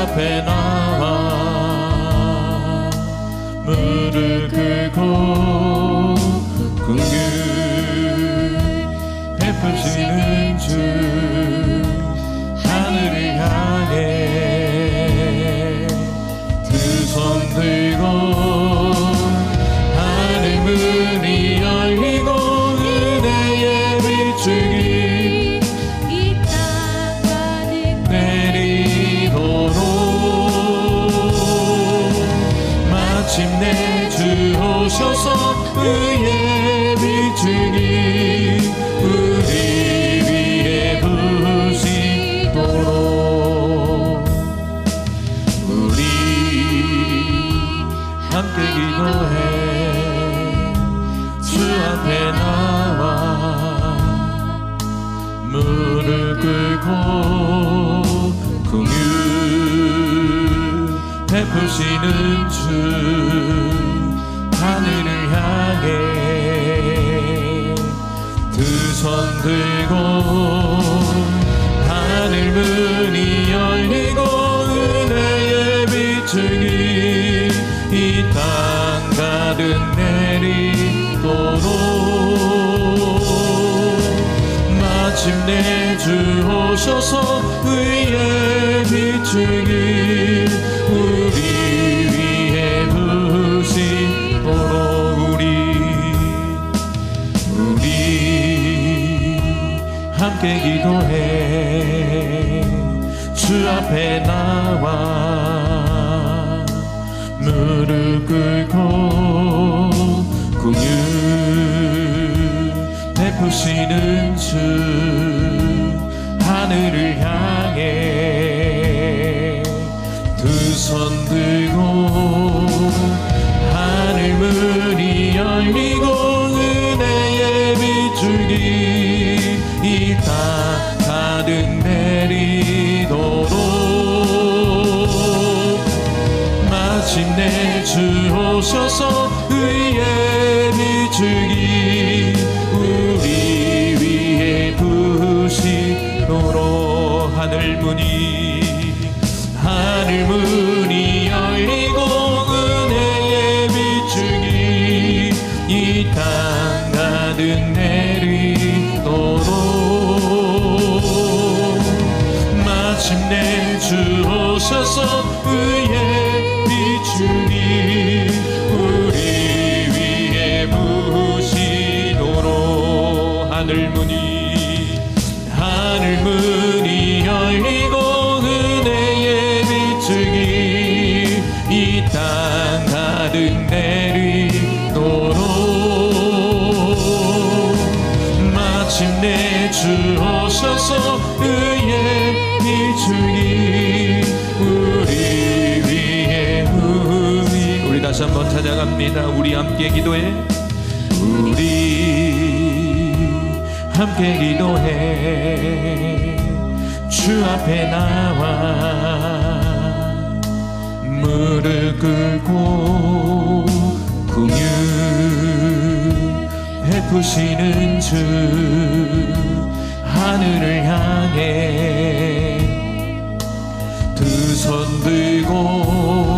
앞에 나와 무릎 꿇고 궁유해 푸시는 주. 마침내 주 오셔서 의의 비추기 베푸시는 주 하늘을 향해 두 손 들고 하늘 문이 열리고 은혜의 비추기 이땅 가득 내리도록 마침내 주 오셔서 의의 비추 함께 기도해. 주 앞에 나와 무릎 꿇고 궁유 베푸시는 주 하늘을 향해 두 손 들고 하늘 문이 열리고 오셔서. 의의 비추기 우리 위에 부시도록 하늘 문이 하늘 문이 열리고 은혜의 비추기. 이 땅 가득 내리도록. 마침내 주 오셔서. 의의 주 오셔서 의의 비추기 다시 한번 찾아갑니다. 우리 함께 기도해. 우리 함께 기도해. 주 앞에 나와 무릎 꿇고 궁유 베푸시는 주 하늘을 향해 두 손 들고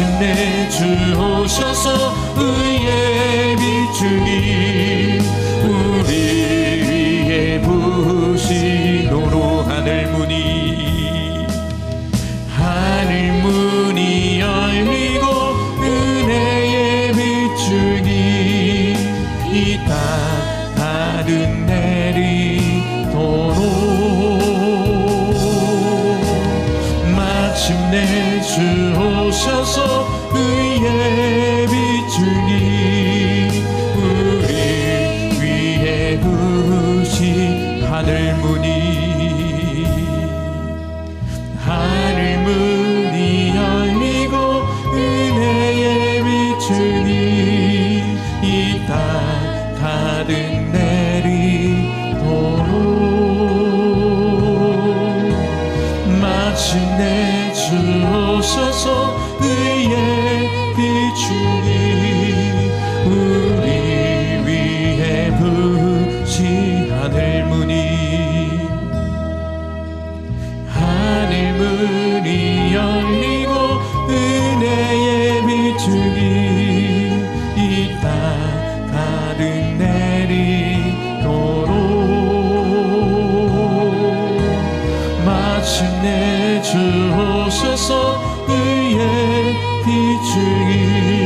마침내 주 오셔서 의의 비추기 우리 위에 부시도록 하늘 문이 하늘 문이 열리고 은혜의 비추기 이땅 가득 내리도록 마침내 주 오셔서 주 오셔서 의의 빛을